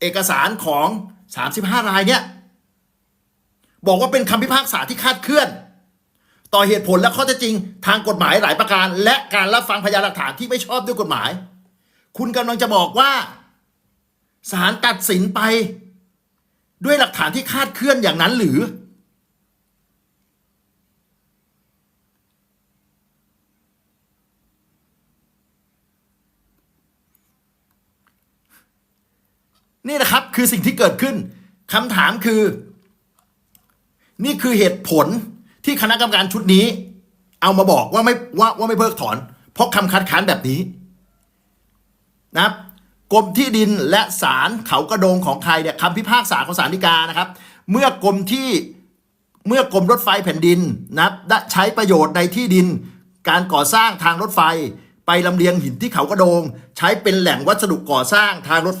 เอกสารของ 35 รายเนี่ยบอกว่าเป็นคำพิพากษาที่คาดเคลื่อน ต่อเหตุผลและข้อเท็จจริง ทางกฎหมายหลายประการ และการรับฟังพยานหลักฐานที่ไม่ชอบด้วยกฎหมาย คุณกำลังจะบอกว่าศาลตัดสินไป ด้วยหลักฐานที่คาดเคลื่อนอย่างนั้นหรือ นี่นะครับคือสิ่งที่เกิดขึ้นคำถามคือ นี่คือเหตุผลที่คณะกรรมการชุดนี้ เอามาบอกว่าไม่ว่าว่าไม่เพิกถอน เพราะคำคัดค้านแบบนี้นะครับกรมที่ดินและศาลเขากระโดงของใครเนี่ยคำพิพากษาของศาลฎีกานะครับ เมื่อกรมที่เมื่อกรมรถไฟแผ่นดินนะครับได้ใช้ประโยชน์ในที่ดิน การก่อสร้างทางรถไฟ ไปลำเลียงหินที่เขากระโดง ใช้เป็นแหล่งวัสดุก่อสร้างทางรถ